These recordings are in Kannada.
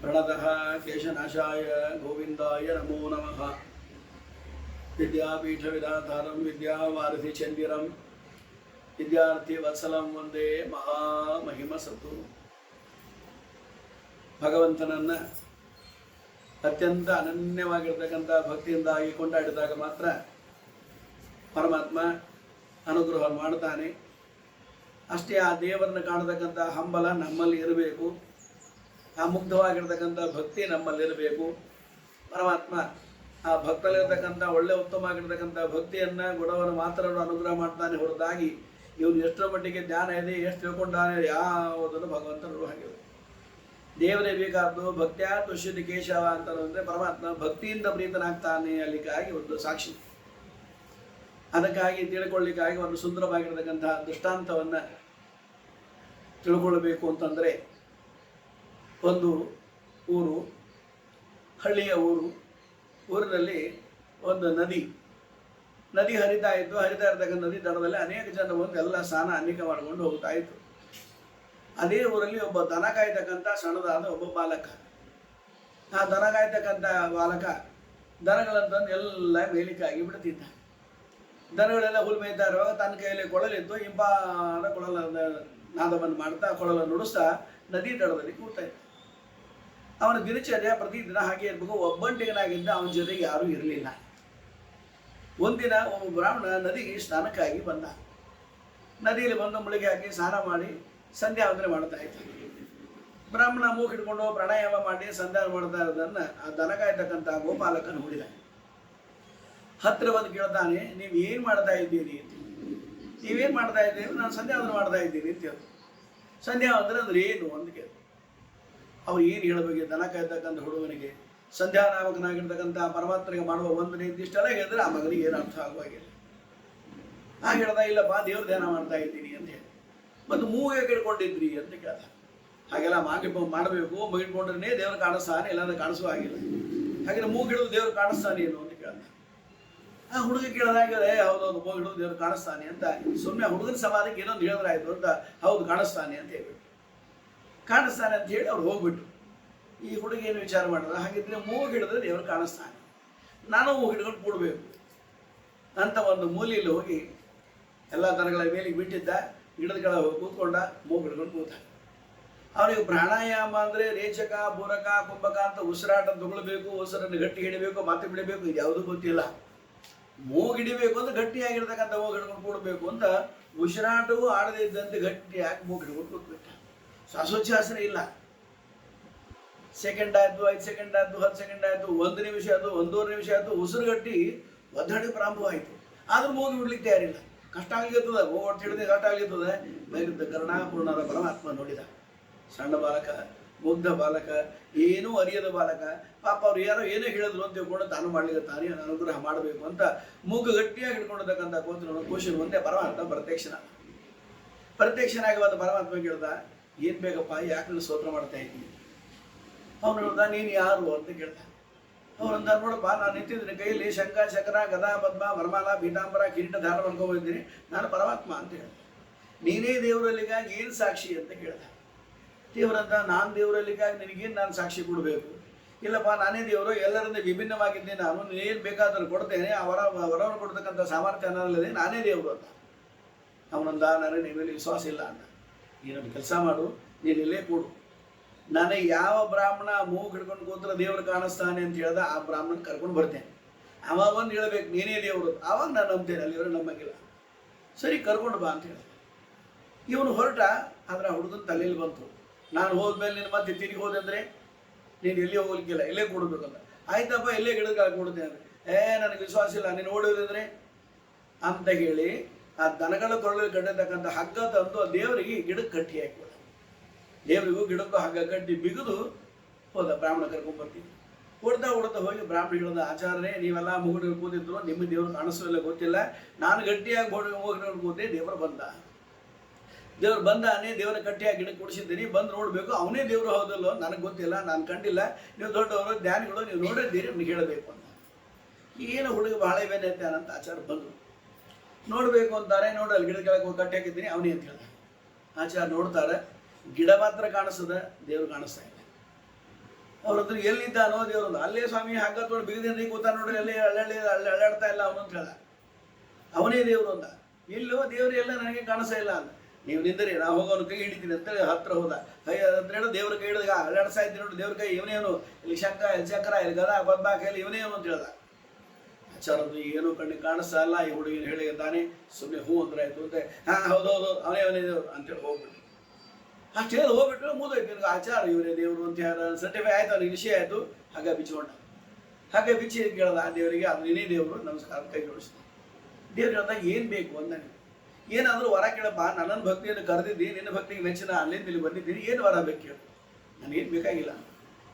ಪ್ರಣತಃ ಕೇಶನಾಶಾಯ ಗೋವಿಂದಾಯ ನಮೋ ನಮಃ. ವಿದ್ಯಾಪೀಠ ವಿಧಾಧಾರಂ ವಿದ್ಯಾವಾರಧಿ ಚಂದಿರಂ. ವಿದ್ಯಾರ್ಥಿ ವತ್ಸಲಂ ಒಂದೇ ಮಹಾಮಹಿಮ ಸತ್ತು ಭಗವಂತನನ್ನ ಅತ್ಯಂತ ಅನನ್ಯವಾಗಿರ್ತಕ್ಕಂಥ ಭಕ್ತಿಯಿಂದಾಗಿ ಕೊಂಡಾಡಿದಾಗ ಮಾತ್ರ ಪರಮಾತ್ಮ ಅನುಗ್ರಹ ಮಾಡ್ತಾನೆ. ಅಷ್ಟೇ ಆ ದೇವರನ್ನು ಕಾಣತಕ್ಕಂಥ ಹಂಬಲ ನಮ್ಮಲ್ಲಿ ಇರಬೇಕು. ಆ ಮುಗ್ಧವಾಗಿರ್ತಕ್ಕಂಥ ಭಕ್ತಿ ನಮ್ಮಲ್ಲಿರಬೇಕು ಪರಮಾತ್ಮ ಆ ಭಕ್ತಲ್ಲಿರ್ತಕ್ಕಂಥ ಒಳ್ಳೆ ಉತ್ತಮವಾಗಿರ್ತಕ್ಕಂಥ ಭಕ್ತಿಯನ್ನು ಗುಣವನ್ನು ಮಾತ್ರ ಅನುಗ್ರಹ ಮಾಡ್ತಾನೆ ಹೊರತಾಗಿ ಇವನು ಎಷ್ಟರ ಮಟ್ಟಿಗೆ ಜ್ಞಾನ ಇದೆ, ಎಷ್ಟು ತಿಳ್ಕೊಂಡಾನೆ ಯಾವುದನ್ನು ಭಗವಂತ ಹಾಗೆ. ದೇವರೇ ಬೇಕಾದ್ದು ಭಕ್ತ್ಯಾ ತುಷ್ಯತಿ ಕೇಶವ ಅಂತ ಅಂದರೆ ಪರಮಾತ್ಮ ಭಕ್ತಿಯಿಂದ ಪ್ರೀತನಾಗ್ತಾನೆ ಅಲ್ಲಿಗಾಗಿ ಒಂದು ಸಾಕ್ಷಿ. ಅದಕ್ಕಾಗಿ ತಿಳ್ಕೊಳ್ಳಿಕ್ಕಾಗಿ ಒಂದು ಸುಂದರವಾಗಿರತಕ್ಕಂತಹ ದೃಷ್ಟಾಂತವನ್ನು ತಿಳ್ಕೊಳ್ಬೇಕು ಅಂತಂದರೆ ಒಂದು ಊರು, ಹಳ್ಳಿಯ ಊರು, ಊರಿನಲ್ಲಿ ಒಂದು ನದಿ ನದಿ ಹರಿತಾ ಇತ್ತು ಹರಿತಾ ಇರ್ತಕ್ಕಂಥ ನದಿ ದಡದಲ್ಲಿ ಅನೇಕ ಜನ ಬಂದು ಎಲ್ಲ ಸ್ನಾನ ಅನೇಕ ಮಾಡಿಕೊಂಡು ಹೋಗ್ತಾ ಇತ್ತು ಅದೇ ಊರಲ್ಲಿ ಒಬ್ಬ ದನ ಕಾಯ್ತಕ್ಕಂಥ ಸಣ್ಣದಾದ ಒಬ್ಬ ಬಾಲಕ. ಆ ದನ ಕಾಯ್ತಕ್ಕಂಥ ಬಾಲಕ ದನಗಳಂತಂದು ಎಲ್ಲ ಮೇಲಿಕ್ಕಾಗಿ ಬಿಡ್ತಿದ್ದ. ದನಗಳೆಲ್ಲ ಹುಲ್ ಮೇಯ್ತಾರೋ ತನ್ನ ಕೈಯಲ್ಲಿ ಕೊಳಲಿದ್ದು ಇಂಪಾದ ಕೊಳಲ ನಾದವನ್ನು ಮಾಡ್ತಾ ಕೊಳಲ ನುಡಿಸ್ತಾ ನದಿ ದಡದಲ್ಲಿ ಕೂರ್ತಾ ಇದ್ದ. ಅವನ ದಿನಚರ್ಯ ಪ್ರತಿದಿನ ಹಾಗೆ ಇರಬೇಕು. ಒಬ್ಬಂಟಿಗನಾಗಿದ್ದ ಅವನ ಜೊತೆಗೆ ಯಾರೂ ಇರಲಿಲ್ಲ. ಒಂದಿನ ಒಬ್ಬ ಬ್ರಾಹ್ಮಣ ನದಿಗೆ ಸ್ನಾನಕ್ಕಾಗಿ ಬಂದ. ನದಿಯಲ್ಲಿ ಬಂದು ಮುಳುಗಿ ಹಾಕಿ ಸ್ನಾನ ಮಾಡಿ ಸಂಧ್ಯಾ ವಂದನೆ ಮಾಡ್ತಾ ಇತ್ತು ಬ್ರಾಹ್ಮಣ ಮೂಗು ಹಿಡ್ಕೊಂಡು ಪ್ರಾಣಾಯಾಮ ಮಾಡಿ ಸಂಧ್ಯಾನ ಮಾಡ್ತಾ ಇರೋದನ್ನ ಆ ದನಗಾಯ್ತಕ್ಕಂಥ ಗೋಪಾಲಕ ನೋಡಿದ. ಹತ್ತಿರ ಬಂದು ಕೇಳ್ತಾನೆ, ನೀವು ಏನು ಮಾಡ್ತಾ ಇದ್ದೀರಿ? ಅಂತ. ನೀವೇನು ಮಾಡ್ತಾ ಇದ್ದೀರಿ? ನಾನು ಸಂಧ್ಯಾವಂದನ ಮಾಡ್ತಾ ಇದ್ದೀನಿ ಅಂತ ಹೇಳಿ ಸಂಧ್ಯಾ ವಂದನೆ ಅಂದ್ರೆ ಏನು ಅಂತ ಕೇಳಿ ಅವ್ರು ಏನು ಹೇಳಬೇಕು? ದನ ಕಾಯ್ತಕ್ಕಂಥ ಹುಡುಗನಿಗೆ ಸಂಧ್ಯಾ ನಾಮಕನಾಗಿರ್ತಕ್ಕಂಥ ಪರಮಾತ್ಮನಿಗೆ ಮಾಡುವ ವಂದನೆ ಇಷ್ಟೆಲ್ಲ ಹೇಳಿದ್ರೆ ಆ ಮಗನಿಗೆ ಏನು ಅರ್ಥ ಆಗುವಾಗಿಲ್ಲ. ಆ ಹೇಳ್ದ ಇಲ್ಲಪ್ಪ, ದೇವ್ರ ಧ್ಯಾನ ಮಾಡ್ತಾ ಇದ್ದೀನಿ ಅಂತ ಹೇಳಿ ಮತ್ತು ಮೂಗೆ ಹಿಡ್ಕೊಂಡಿದ್ರಿ? ಅಂತ ಕೇಳ್ದ ಹಾಗೆಲ್ಲ ಮಾಗಿ ಮಾಡಬೇಕು. ಮಗಿಟ್ಕೊಂಡ್ರೆ ದೇವ್ರು ಕಾಣಿಸ್ತಾನೆ, ಇಲ್ಲಾಂದ್ರೆ ಕಾಣಿಸುವ ಆಗಿಲ್ಲ. ಹಾಗೆ ಮೂಗಿಡಿದು ದೇವ್ರು ಕಾಣಿಸ್ತಾನೆ ಏನು ಅಂತ ಕೇಳ್ದ ಆ ಹುಡುಗ ಕೇಳಿದಾಗ ಹೌದೌದು ಹಿಡಿದು ದೇವ್ರು ಕಾಣಿಸ್ತಾನೆ ಅಂತ. ಸುಮ್ಮನೆ ಹುಡುಗನ ಸಮಾಧಿಗೆ ಏನೊಂದು ಹೇಳಿದ್ರಾಯ್ತು ಅಂತ ಹೌದು, ಕಾಣಿಸ್ತಾನೆ ಅಂತ ಹೇಳ್ಬಿಟ್ಟು ಕಾಣಿಸ್ತಾನೆ ಅಂತ ಹೇಳಿ ಅವ್ರು ಹೋಗ್ಬಿಟ್ಟು ಈ ಹುಡುಗ ಏನು ವಿಚಾರ ಮಾಡಿದ್ರೆ ಹಾಗಿದ್ರೆ ಮೂಗು ಹಿಡಿದ್ರೆ ದೇವರು ಕಾಣಿಸ್ತಾನೆ. ನಾನು ಮೂಗು ಹಿಡ್ಕೊಂಡು ಕೂಡಬೇಕು. ಅಂತ ಒಂದು ಮೂಲೆಯಲ್ಲಿ ಹೋಗಿ ಎಲ್ಲ ದನಗಳ ಮೇಲೆ ಬಿಟ್ಟಿದ್ದ ಗಿಡದ ಕೆಳಗೆ ಕೂತ್ಕೊಂಡ ಮೂಗು ಹಿಡ್ಕೊಂಡು ಕೂತ. ಅವನಿಗೆ ಪ್ರಾಣಾಯಾಮ ಅಂದರೆ ರೇಚಕ ಪೂರಕ ಕುಂಭಕ ಅಂತ ಉಸಿರಾಟ ತಗೊಳ್ಬೇಕು ಉಸಿರನ್ನು ಗಟ್ಟಿ ಹಿಡಿಬೇಕು ಮತ್ತೆ ಬಿಡಬೇಕು ಇದು ಯಾವುದೂ ಗೊತ್ತಿಲ್ಲ. ಮೂಗು ಹಿಡಿಬೇಕು ಅಂತ ಗಟ್ಟಿಯಾಗಿರ್ತಕ್ಕಂಥ ಮೂಗು ಹಿಡ್ಕೊಂಡು ಕೂಡಬೇಕು ಅಂತ ಉಸಿರಾಟವೂ ಆಡದೇ ಇದ್ದಂತೆ ಗಟ್ಟಿಯಾಗಿ ಮೂಗು ಹಿಡ್ಕೊಂಡು ಕೂತ್ಬಿಟ್ಟ. ಶ್ವಾಸೋಚ್ಛಾಸನ ಇಲ್ಲ. ಸೆಕೆಂಡ್ ಆಯ್ತು, ಐದು ಸೆಕೆಂಡ್ ಆಯ್ತು, ಹತ್ತು ಸೆಕೆಂಡ್ ಆಯ್ತು, ಒಂದು ನಿಮಿಷ ಆಯ್ತು, ಒಂದೂವರೆ ನಿಮಿಷ ಆಯ್ತು ಉಸಿರುಗಟ್ಟಿ ಒದ್ದಾಡಿ ಪ್ರಾರಂಭ ಆಯಿತು ಆದ್ರೂ ಮೂಗು ಬಿಡ್ಲಿಕ್ಕೆ ತಯಾರಿಲ್ಲ. ಕಷ್ಟ ಆಗ್ಲಿರ್ತದೆ ಓಟ್ ಹೊಟ್ಟು ಹಿಡಿದ್ರೆ ಕಷ್ಟ ಆಗ್ಲಿರ್ತದೆ ಮೇಲಿದ್ದ ಕರುಣಾಪೂರ್ಣರ ಪರಮಾತ್ಮ ನೋಡಿದ. ಸಣ್ಣ ಬಾಲಕ ಮುಗ್ಧ ಬಾಲಕ, ಏನೂ ಅರಿಯದ ಬಾಲಕ. ಪಾಪ ಅವ್ರು ಯಾರೋ ಏನೋ ಹೇಳಿದ್ರು ಅಂತ ತಿಳ್ಕೊಂಡು ತಾನು ಮಾಡ್ಲಿಕ್ಕೆ ತಾನೇ ಅನುಗ್ರಹ ಮಾಡಬೇಕು ಅಂತ ಮೂಗ ಗಟ್ಟಿಯಾಗಿ ಹಿಡ್ಕೊಂಡಿರ್ತಕ್ಕಂಥ ಕೋತನ ಕೋಶನ್ ಒಂದೇ ಪರಮಾತ್ಮ, ಪ್ರತ್ಯಕ್ಷನ. ಪ್ರತ್ಯಕ್ಷನಾಗಿ ಬಂದ ಪರಮಾತ್ಮ ಕೇಳ್ದ ಏನ್ ಬೇಕಪ್ಪ, ಯಾಕೆ ಸ್ತೋತ್ರ ಮಾಡ್ತಾ ಇದ್ದೀನಿ ಅವನು ಹೇಳ್ದ, ನೀನು ಯಾರು ಅಂತ ಕೇಳ್ದ. ಅವ್ರಂದ ನೋಡಪ್ಪ, ನಾನು ನಿಂತಿದ್ದೀನಿ, ಕೈಯಲ್ಲಿ ಶಂಕ ಚಕ್ರ, ಗದಾ, ಪದ್ಮ, ವರ್ಮಾಲ ಪೀತಾಂಬರ ಕಿರೀಟ ಧಾರ ಮಾಡ್ಕೊಂಡ್ಬಂದಿದ್ದೀನಿ ನಾನು ಪರಮಾತ್ಮ ಅಂತ ಹೇಳ್ದೆ. ನೀನೇ ದೇವರಲ್ಲಿಗಾಗಿ ಏನು ಸಾಕ್ಷಿ ಅಂತ ಕೇಳ್ದ. ದೇವರಂತ ನಾನು ದೇವರಲ್ಲಿಗಾಗಿ ನಿನಗೇನು ನಾನು ಸಾಕ್ಷಿ ಕೊಡಬೇಕು? ಇಲ್ಲಪ್ಪ, ನಾನೇ ದೇವರು ಎಲ್ಲರಿಂದ ವಿಭಿನ್ನವಾಗಿದ್ದೆ ನಾನು, ನೀನೇನು ಬೇಕಾದರೂ ಕೊಡ್ತೇನೆ, ಅವರ ವರವನ್ನು ಕೊಡ್ತಕ್ಕಂಥ ಸಾಮರ್ಥ್ಯ ನನ್ನಲ್ಲಿದೆ ನಾನೇ ದೇವರು ಅಂತ. ಅವನಂದ ನನಗೆ ನಿಮ್ಮಲ್ಲಿ ಮೇಲೆ ವಿಶ್ವಾಸ ಇಲ್ಲ ಅಂತ. ನೀನೊಂದು ಕೆಲಸ ಮಾಡು, ನೀನು ಇಲ್ಲೇ ಕೊಡು. ನನಗೆ ಯಾವ ಬ್ರಾಹ್ಮಣ ಮೂಗು ಹಿಡ್ಕೊಂಡು ಕೂತ್ರ ದೇವರು ಕಾಣಿಸ್ತಾನೆ ಅಂತ ಹೇಳ್ದ, ಆ ಬ್ರಾಹ್ಮಣ ಕರ್ಕೊಂಡು ಬರ್ತೇನೆ. ಅವಾಗ ಒಂದು ಹೇಳ್ಬೇಕು, ನೀನೇ ದೇವರು ಅವಾಗ ನಾನು ನಂಬ್ತೇನೆ ಅಲ್ಲಿವರು ನಂಬಂಗಿಲ್ಲ ಸರಿ, ಕರ್ಕೊಂಡು ಬಾ ಅಂತ ಹೇಳಿದೆ. ಇವನು ಹೊರಟ, ಆದ್ರೆ ಆ ಹುಡುಗನ ತಲೆಯಲ್ಲಿ ಬಂತು. ನಾನು ಹೋದ್ಮೇಲೆ ನೀನು ಮತ್ತೆ ತಿರುಗಿ ಹೋದಂದ್ರೆ ನೀನು ಎಲ್ಲಿ ಹೋಗ್ಲಿಕ್ಕಿಲ್ಲ ಇಲ್ಲೇ ಕೊಡಬೇಕಂತ. ಆಯ್ತಪ್ಪ ಇಲ್ಲೇ ಗಿಡಕ್ಕೆ ಕೊಡ್ತೇನೆ ಅಂದ್ರೆ? ಏ, ನನಗೆ ವಿಶ್ವಾಸ ಇಲ್ಲ, ನೀನು ಓಡೋದಂದ್ರೆ ಅಂತ ಹೇಳಿ ಆ ದನಗಳ ಕೊರಳಲ್ಲಿ ಕಟ್ಟಿರ್ತಕ್ಕಂಥ ಹಗ್ಗ ತಂದು ಆ ದೇವರಿಗೆ ಗಿಡಕ್ಕೆ ಕಟ್ಟಿ ಹಾಕಿಬಿಡ ದೇವರಿಗೂ ಗಿಡಕ್ಕೂ ಹಗ್ಗ ಕಟ್ಟಿ ಬಿಗಿದು ಹೋದ ಬ್ರಾಹ್ಮಣ ಕರ್ಕೊಂಡ್ಬರ್ತೀನಿ ಕೊಡ್ತಾ ಕೊಡ್ತಾ ಹೋಗಿ ಬ್ರಾಹ್ಮಣಿಗಳ ಆಚಾರ್ಯರೇ, ನೀವೆಲ್ಲ ಮುಗಿಡಿಗೆ ಕೂತಿದ್ರು ನಿಮ್ಮ ದೇವರು ಕಾಣಿಸೋಲ್ಲ ಗೊತ್ತಿಲ್ಲ. ನಾನು ಗಟ್ಟಿಯಾಗಿ ಹೋಗಿ ಮುಗುಡಿಗೆ ಕೂತೆ ದೇವರು ಬಂದ. ದೇವ್ರು ಬಂದಾನೆ ದೇವರ ಕಟ್ಟಿಯಾಗಿ ಗಿಡ ಕೊಡಿಸಿದ್ದೀನಿ ಬಂದು ನೋಡಬೇಕು, ಅವನೇ ದೇವರು ಹೌದಲ್ಲೋ? ನನಗೆ ಗೊತ್ತಿಲ್ಲ, ನಾನು ಕಂಡಿಲ್ಲ. ನೀವು ದೊಡ್ಡವರು, ಧ್ಯಾನಿಗಳು, ನೀವು ನೋಡಿದ್ದೀರಿ, ನಿಮ್ಗೆ ಹೇಳಬೇಕು ಅಂತ. ಏನು ಹುಡುಗ ಬಹಳ ಇವೇನೆ ಅಂತ ಆಚಾರ ಬಂದರು. ನೋಡಬೇಕು ಅಂತಾರೆ, ನೋಡಿ, ಅಲ್ಲಿ ಗಿಡದ ಕೆಳಗೆ ಹೋಗಿ ಕಟ್ಟಿ ಹಾಕಿದ್ದೀನಿ ಅವನೇ ಅಂತ ಹೇಳ್ದ. ಆಚಾರ ನೋಡ್ತಾರೆ, ಗಿಡ ಮಾತ್ರ ಕಾಣಿಸ್ತದೆ, ದೇವ್ರು ಕಾಣಿಸ್ತಾ ಇಲ್ಲ. ಅವ್ರ ಹತ್ರ ಅನ್ನೋ ದೇವ್ರು ಅಲ್ಲೇ ಸ್ವಾಮಿ ಹಗ್ಗ ತೊಗೊಂಡು ಬಿಗದಿಂದ ಕೂತ ನೋಡ್ರಿ ಅಲ್ಲೇ ಅಳ್ಳಳ್ಳಿ, ಅಳ್ಳ ಅಳ್ಳಾಡ್ತಾ ಇಲ್ಲ ಅವನು ಅಂತ ಹೇಳ ಅವನೇ ದೇವ್ರು ಅಂತ ಇಲ್ಲೋ, ದೇವ್ರು ಎಲ್ಲ ನನಗೆ ಕಾಣಿಸ್ತಾ ಇಲ್ಲ ಅಂದ. ನೀವು ನಿಂದರೆ ನಾ ಹೋಗೋನು ಕೈ ಹಿಡಿತೀನಿ ಅಂತೇಳಿ ಹತ್ರ ಹೋದ. ಅಂತ ಹೇಳಿ ದೇವ್ರ ಕೈ ಹಿಡಿದಾಗ ಅಳ್ಳಾಡ್ಸ್ತಾ ಇದ್ದೀನಿ ನೋಡಿ, ದೇವ್ರ ಕೈ ಇವನೇನು ಇಲ್ಲಿ ಶಂಕ ಇಲ್ಲಿ ಶಂಕರ ಇಲ್ಲಿ ಗದ ಬಂದ ಕೈಲಿ ಇವನೇನು ಅಂತ ಹೇಳ್ದ. ಆಚಾರದ್ದು ಏನು ಕಣ್ಣಿಗೆ ಕಾಣಿಸ್ತಾ ಇಲ್ಲ, ಈ ಹುಡುಗಿನ ಹೇಳಿದ್ದಾನೆ ಸುಮ್ಮನೆ ಹೂ ಅಂದ್ರೆ ಆಯ್ತು ಅಂತ. ಹಾ ಹೌದೌದು ಅವನೇ ಅವನೇ ದೇವ್ರು ಅಂತೇಳಿ ಹೋಗ್ಬಿಟ್ಟು ಅಷ್ಟು ಹೇಳಿ ಹೋಗ್ಬಿಟ್ಟು ಮುಂದೋಯ್ತು ನಿನಗೆ ಆಚಾರ ಇವರೇ ದೇವರು ಅಂತ ಯಾರ ಸರ್ಟಿಫೈ ಆಯ್ತು, ಅವ್ನಿಗೆ ವಿಷಯ ಆಯ್ತು. ಹಾಗೆ ಬಿಚ್ಕೊಂಡ. ಹಾಗೆ ಬಿಚ್ಚಿ ಕೇಳ್ದ, ಆ ದೇವರಿಗೆ, ಅದು ನೀನೇ ದೇವರು, ನಮಸ್ಕಾರ, ಕೈ ಜೋಡಿಸ್ತು. ದೇವ್ರು ಹೇಳ್ದಾಗ ಏನು ಬೇಕು ಅಂದ ಏನಾದರೂ ವರ ಕೇಳಪ್ಪ ನನ್ನ ಭಕ್ತಿಯನ್ನು ಕರೆದಿದ್ದಿ, ನಿನ್ನ ಭಕ್ತಿಗೆ ಮೆಚ್ಚಿನ, ಅಲ್ಲಿಂದ ಇಲ್ಲಿ ಬಂದಿದ್ದೀನಿ, ಏನು ವರ ಬೇಕು ಕೇಳು ನನಗೇನು ಬೇಕಾಗಿಲ್ಲ.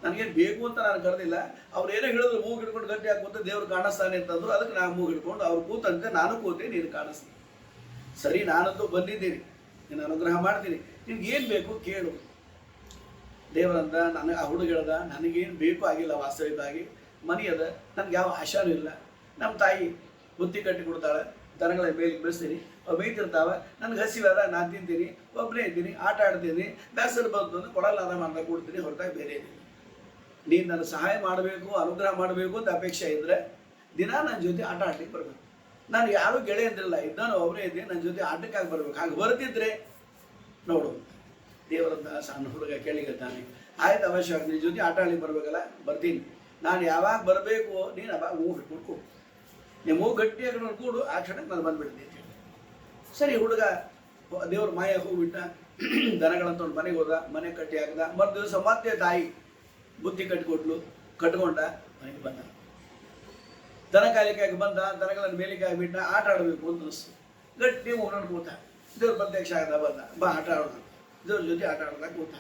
ನನಗೇನು ಬೇಕು ಅಂತ ನಾನು ಕರೆದಿಲ್ಲ. ಅವ್ರು ಏನೋ ಹೇಳಿದ್ರು, ಮೂಗು ಹಿಡ್ಕೊಂಡು ಗಟ್ಟಿ ಹಾಕುವಂತ ದೇವ್ರು ಕಾಣಿಸ್ತಾನೆ ಅಂತಂದ್ರು ಅದಕ್ಕೆ ನಾನು ಮೂಗು ಹಿಡ್ಕೊಂಡು, ಅವ್ರು ಕೂತಂತೆ, ನಾನು ಕೂತೆ ನೀನು ಕಾಣಿಸ್ತೀನಿ. ಸರಿ, ನಾನಂತೂ ಬಂದಿದ್ದೀನಿ. ನೀನು ಅನುಗ್ರಹ ಮಾಡ್ತೀನಿ. ನಿನ್ಗೆ ಏನು ಬೇಕು ಕೇಳು. ದೇವರಂದ ನನಗೆ ಆ ಹುಡುಗ ಹೇಳ್ದ, ನನಗೇನು ಬೇಕು ಆಗಿಲ್ಲ ವಾಸ್ತವಿಕವಾಗಿ ಮನೆಯದ, ನನಗೆ ಯಾವ ಆಶಾನೂ ಇಲ್ಲ. ನಮ್ಮ ತಾಯಿ ಬುತ್ತಿ ಕಟ್ಟಿ ಕೊಡ್ತಾಳೆ. ದನಗಳ ಮೇಲೆ ಬೆಳೆಸ್ತೀನಿ. ಅವು ಮೇಯ್ತಿರ್ತಾವೆ ನನಗೆ ಹಸಿವಾದ ನಾನು ತಿಂತೀನಿ. ಒಬ್ಬನೇ ಇದ್ದೀನಿ, ಆಟ ಆಡ್ತೀನಿ. ಬೇಸರ ಅಂದ್ರೆ ಕೊಡಲ್ಲ ಅದ ಮಾಡ್ದ ಕೊಡ್ತೀನಿ, ಹೊರತಾಗಿ ಬೇರೆ ಇದ್ದೀನಿ ನೀನು ನನ್ನ ಸಹಾಯ ಮಾಡಬೇಕು, ಅನುಗ್ರಹ ಮಾಡಬೇಕು ಅಂತ ಅಪೇಕ್ಷೆ ಇದ್ದರೆ ದಿನ ನನ್ನ ಜೊತೆ ಆಟ ಆಡ್ಲಿಕ್ಕೆ ಬರಬೇಕು. ನಾನು ಯಾರೂ ಗೆಳೆಯಂದಿರಲ್ಲ ಇದ್ದಾನು ಒಬ್ಬನೇ ಇದ್ದೀನಿ ನನ್ನ ಜೊತೆ ಆಟಕ್ಕಾಗಿ ಬರಬೇಕು. ಹಾಗೆ ಬರ್ತಿದ್ರೆ ನೋಡು. ದೇವರಂತ ಸಣ್ಣ ಹುಡುಗ ಕೇಳಿಗತ್ತಾನೆ ಆಯ್ತು ಅವಶ್ಯವಾಗಿ ನಿನ್ನ ಜೊತೆ ಆಟ ಆಡ್ಲಿಕ್ಕೆ ಬರಬೇಕಲ್ಲ, ಬರ್ತೀನಿ. ನಾನು ಯಾವಾಗ ಬರಬೇಕು, ನೀನು ಅವಾಗ ಹೂ ಹಿಡ್ಕೊಂಡು ನೀವು ಮೂಗು ಗಟ್ಟಿಯಾಗಿ ನೋಡ್ಕೊಂಡು ಕೂಡು, ಆ ಕ್ಷಣಕ್ಕೆ ನಾನು ಬಂದ್ಬಿಡ್ತೀನಿ ಸರಿ, ಹುಡುಗ ದೇವ್ರ ಮಾಯ ಹೋಗ್ಬಿಟ್ಟ ದನಗಳಂತ ಒಂದು ಮನೆಗೆ ಹೋದ, ಮನೆ ಕಟ್ಟಿ ಹಾಕಿದ ಮರು ದಿವಸ ಮತ್ತೆ ತಾಯಿ ಬುದ್ಧಿ ಕಟ್ಟಿಕೊಟ್ಲು ಕಟ್ಕೊಂಡ ಮನೆಗೆ ಬಂದ. ದನ ಕಾಲಿಕಾಗಿ ಬಂದ, ದನಗಳನ್ನು ಮೇಲಿಗೆ ಆಗಿಬಿಟ್ಟ ಆಟ ಆಡಬೇಕು ಅಂತ ಅನಿಸ್ತು. ಗಟ್ಟಿ ಹೋಗೋಣ ಕೂತ. ದೇವ್ರ ಪ್ರತ್ಯಕ್ಷ ಆಗದ, ಬಂದ. ಬಾ, ಆಟ ಆಡೋಣ ದೇವ್ರ ಜೊತೆ ಆಟ ಆಡ್ದಾಗ ಕೂತ.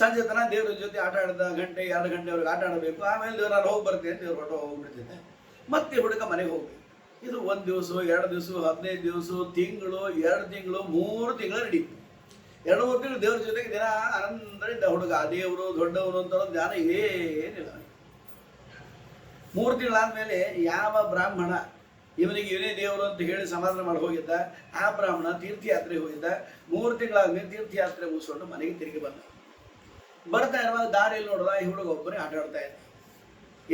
ಸಂಜೆ ತನ ದೇವ್ರ ಜೊತೆ ಆಟ ಆಡ್ದ ಗಂಟೆ, ಎರಡು ಗಂಟೆವರೆಗೆ ಆಟ ಆಡಬೇಕು. ಆಮೇಲೆ ದೇವ್ರು ನಾನು ಹೋಗಿ ಬರ್ತೀನಿ ದೇವ್ರ ಹೊಟ್ಟು ಹೋಗ್ಬಿಡ್ತಿದ್ದೆ. ಮತ್ತೆ ಹುಡುಗ ಮನೆಗೆ ಹೋಗ್ಬೇಕು ಇದು ಒಂದು ದಿವಸ, ಎರಡು ದಿವಸ, ಹದಿನೈದು ದಿವಸ, ತಿಂಗಳು, ಎರಡು ತಿಂಗಳು, ಮೂರು ತಿಂಗಳು ನಡೀತು ಎರಡು ಮೂರು ತಿಂಗಳು ದೇವ್ರ ಜೊತೆಗೆ ದಿನ ಆನಂದರಿಂದ ಹುಡುಗ ದೇವರು, ದೊಡ್ಡವರು ಅಂತ ಧ್ಯಾನ ಏನಿಲ್ಲ. ಮೂರು ತಿಂಗಳಾದ್ಮೇಲೆ ಯಾವ ಬ್ರಾಹ್ಮಣ ಇವನಿಗೆ ಇವನೇ ದೇವರು ಅಂತ ಹೇಳಿ ಸಮಾಧಾನ ಮಾಡಿ ಹೋಗಿದ್ದ, ಆ ಬ್ರಾಹ್ಮಣ ತೀರ್ಥಯಾತ್ರೆ ಹೋಗಿದ್ದ, ಮೂರು ತಿಂಗಳಾದ್ಮೇಲೆ ತೀರ್ಥಯಾತ್ರೆ ಮುಗಿಸ್ಕೊಂಡು ಮನೆಗೆ ತಿರುಗಿ ಬಂದ. ಬರ್ತಾ ಇರುವಾಗ ದಾರಿಯಲ್ಲಿ ನೋಡಿದ, ಈ ಹುಡುಗ ಒಬ್ಬನೇ ಆಟ ಆಡ್ತಾ ಇದ್ದ.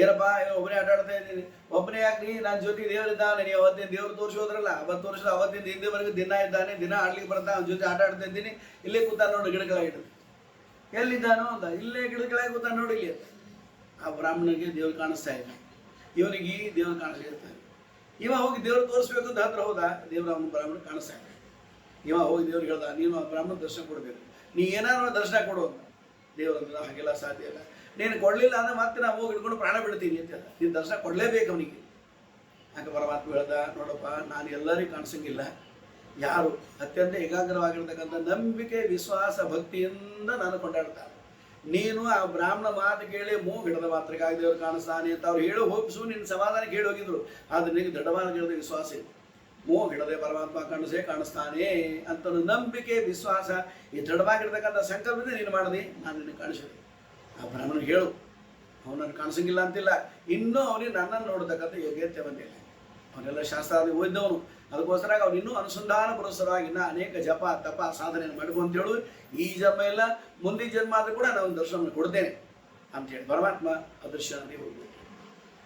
ಏನಪ್ಪ ಏನೋ ಒಬ್ಬನೇ ಆಟಾಡ್ತಾ ಇದ್ದೀನಿ. ಒಬ್ಬನೇ ಯಾಕೆ ನನ್ನ ಜೊತೆ ದೇವರಿದ್ದಾನೆ. ನೀವು ಅವತ್ತಿನ ದೇವ್ರು ತೋರಿಸೋದ್ರಲ್ಲ ಅವತ್ತು ತೋರಿಸಿದ ಅವತ್ತಿನ ಹಿಂದೆವರೆಗೂ ದಿನ ಇದ್ದಾನೆ, ದಿನ ಆಡ್ಲಿಕ್ಕೆ ಬರ್ತಾ ಅವನ ಜೊತೆ ಆಟ ಆಡ್ತಾ ಇದ್ದೀನಿ. ಇಲ್ಲೇ ಕೂತ ನೋಡಿ ಗಿಡಗಳ ಹಿಡಿದು ಎಲ್ಲಿದ್ದಾನೋ ಅಂತ. ಇಲ್ಲೇ ಗಿಡಗಳ ಕೂತ ನೋಡಿ ಇಲ್ಲಿ. ಆ ಬ್ರಾಹ್ಮಣನಿಗೆ ದೇವ್ರು ಕಾಣಿಸ್ತಾ ಇಲ್ಲ. ಇವನಿಗೆ ದೇವ್ರು ಕಾಣಿಸ್ತಾ ಇವ ಹೋಗಿ ದೇವ್ರು ತೋರಿಸ್ಬೇಕು ಅಂತ ಹತ್ರ ಹೋದ, ದೇವ್ರ ಅವನು ಬ್ರಾಹ್ಮಣ ಕಾಣಿಸ್ತಾ ಇದ್ದ ಇವ ಹೋಗಿ ದೇವ್ರಿಗೆ ಹೇಳ್ದ, ನೀನು ಆ ಬ್ರಾಹ್ಮಣ ದರ್ಶನ ಕೊಡಬೇಕು. ನೀ ಏನಾದ್ರು ದರ್ಶನ ಕೊಡು ಅಂತ. ದೇವ್ರ ಹಾಗೆಲ್ಲ ಸಾಧ್ಯ ಇಲ್ಲ. ನೀನು ಕೊಡಲಿಲ್ಲ ಅಂದ್ರೆ ಮತ್ತೆ ನಾವು ಹೋಗಿ ಹಿಡ್ಕೊಂಡು ಪ್ರಾಣ ಬಿಡ್ತೀನಿ ಅಂತ. ನೀನು ದರ್ಶನ ಕೊಡಲೇಬೇಕು ಅವನಿಗೆ. ಯಾಕೆ ಪರಮಾತ್ಮ ಹೇಳ್ದ, ನೋಡಪ್ಪ, ನಾನು ಎಲ್ಲರಿಗೂ ಕಾಣಿಸಂಗಿಲ್ಲ. ಯಾರು? ಅತ್ಯಂತ ಏಕಾಗ್ರವಾಗಿರ್ತಕ್ಕಂಥ ನಂಬಿಕೆ, ವಿಶ್ವಾಸ, ಭಕ್ತಿಯಿಂದ ನಾನು ಕೊಂಡಾಡ್ತಾನೆ. ನೀನು ಆ ಬ್ರಾಹ್ಮಣ ಮಾತು ಕೇಳಿ ಮೂ ಹಿಡದ ಮಾತ್ರಕ್ಕಾಗಿ ದೇವರು ಕಾಣಿಸ್ತಾನೆ ಅಂತ ಅವ್ರು ಹೇಳು ಹೋಗಿಸು ನಿನ್ನ ಸಮಾಧಾನ ಕೇಳಿ ಹೋಗಿದ್ರು. ಆದ್ರೆ ನಿನಗೆ ದೃಢವಾದ ಗಿಡದ ವಿಶ್ವಾಸ ಇದೆ ಮೋ ಹಿಡದೆ ಪರಮಾತ್ಮ ಕಾಣಿಸೇ ಕಾಣಿಸ್ತಾನೆ ಅಂತ ನಂಬಿಕೆ, ವಿಶ್ವಾಸ, ಈ ದೃಢವಾಗಿರ್ತಕ್ಕಂಥ ಸಂಕಲ್ಪದಿಂದ ನೀನು ಮಾಡಿದೆ, ನಾನು ನಿನಗೆ ಕಾಣಿಸಿದೆ. ಆ ಬ್ರಾಹ್ಮಣ ಹೇಳು, ಅವನನ್ನು ಕಾಣಿಸಂಗಿಲ್ಲ ಅಂತಿಲ್ಲ. ಇನ್ನೂ ಅವನಿಗೆ ನನ್ನನ್ನು ನೋಡತಕ್ಕಂಥ ಯೋಗ್ಯತೆ ಬಂದಿಲ್ಲ ಅವನೆಲ್ಲ ಶಾಸ್ತ್ರಾದಿ ಓದಿದವನು. ಅದಕ್ಕೋಸ್ಕರ ಅವನು ಇನ್ನೂ ಅನುಸಂಧಾನ ಪುರಸ್ಸರವಾಗಿ ಇನ್ನೂ ಅನೇಕ ಜಪ, ತಪ, ಸಾಧನೆಯನ್ನು ಮಾಡ್ಕೊ ಅಂತೇಳು ಈ ಜನ್ಮ ಇಲ್ಲ ಮುಂದಿನ ಜನ್ಮ ಆದರೂ ಕೂಡ ನಾನು ದರ್ಶನ ಕೊಡ್ತೇನೆ ಅಂತೇಳಿ ಪರಮಾತ್ಮ ಅದೃಶ್ಯನಲ್ಲಿ ಹೋಗ್ಬೇಕು.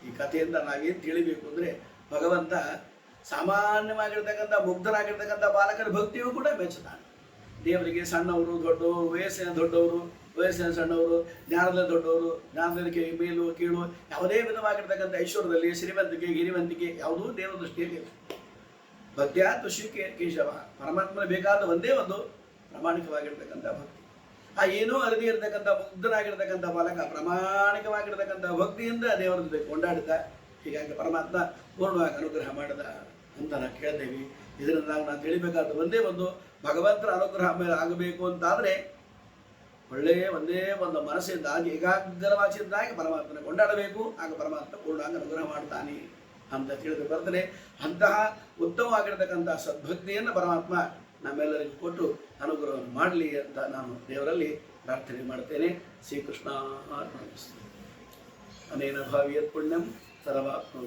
ಈ ಕಥೆಯಿಂದ ನಾವೇನು ತಿಳಿಬೇಕು ಅಂದರೆ ಭಗವಂತ ಸಾಮಾನ್ಯವಾಗಿರ್ತಕ್ಕಂಥ ಮುಗ್ಧರಾಗಿರ್ತಕ್ಕಂಥ ಬಾಲಕರ ಭಕ್ತಿಯೂ ಕೂಡ ಮೆಚ್ಚುತ್ತಾನೆ ದೇವರಿಗೆ ಸಣ್ಣವರು, ದೊಡ್ಡವರು, ವಯಸ್ಸಿನ ದೊಡ್ಡವರು ವಯಸ್ಸಿನ ಸಣ್ಣವರು, ಜ್ಞಾನದಲ್ಲಿ ದೊಡ್ಡವರು ಜ್ಞಾನದಲ್ಲಿ ಮೇಲು, ಕೀಳು, ಯಾವುದೇ ವಿಧವಾಗಿರ್ತಕ್ಕಂಥ ಐಶ್ವರ್ಯದಲ್ಲಿ ಶ್ರೀಮಂತಿಕೆ ಗಿರಿವಂತಿಕೆ ಯಾವುದೂ ದೇವರ ದೃಷ್ಟಿಯಲ್ಲಿ ಇಲ್ಲ. ಭಕ್ತಿಯ ತುಷಿ ಕೇಶವ, ಪರಮಾತ್ಮನ ಬೇಕಾದ ಒಂದೇ ಒಂದು ಪ್ರಾಮಾಣಿಕವಾಗಿರ್ತಕ್ಕಂಥ ಭಕ್ತಿ. ಆ ಏನೋ ಅರಿದಿ ಇರತಕ್ಕಂಥ ಮುಗ್ಧನಾಗಿರ್ತಕ್ಕಂಥ ಬಾಲಕ, ಪ್ರಾಮಾಣಿಕವಾಗಿರ್ತಕ್ಕಂಥ ಭಕ್ತಿಯಿಂದ ದೇವರ ಜೊತೆ ಕೊಂಡಾಡಿದ ಹೀಗಾಗಿ ಪರಮಾತ್ಮ ಪೂರ್ಣವಾಗಿ ಅನುಗ್ರಹ ಮಾಡಿದ ಅಂತ ನಾವು ಕೇಳ್ತೇವೆ ಇದರಿಂದ ನಾವು ನಾವು ತಿಳಿಬೇಕಾದ ಒಂದೇ ಒಂದು ಭಗವಂತರ ಅನುಗ್ರಹ ಮೇಲೆ ಆಗಬೇಕು ಅಂತಾದರೆ ಒಳ್ಳೆಯ ಒಂದೇ ಒಂದು ಮನಸ್ಸಿಂದ ಏಕಾಗ್ರವಾಚಿಂದಾಗಿ ಪರಮಾತ್ಮನ ಕೊಂಡಾಡಬೇಕು. ಆಗ ಪರಮಾತ್ಮ ಪೂರ್ಣಾಂಗ ಅನುಗ್ರಹ ಮಾಡ್ತಾನೆ ಅಂತ ತಿಳಿದು ಬರ್ತದೆ. ಅಂತಹ ಉತ್ತಮವಾಗಿರ್ತಕ್ಕಂಥ ಸದ್ಭಕ್ತಿಯನ್ನು ಪರಮಾತ್ಮ ನಮ್ಮೆಲ್ಲರಿಗೂ ಕೊಟ್ಟು ಅನುಗ್ರಹ ಮಾಡಲಿ ಅಂತ ನಾನು ದೇವರಲ್ಲಿ ಪ್ರಾರ್ಥನೆ ಮಾಡ್ತೇನೆ. ಶ್ರೀಕೃಷ್ಣ ಅನೇನ ಭಾವಿಯತ್ ಪುಣ್ಯಂ ಸರ್ವಾತ್ಮ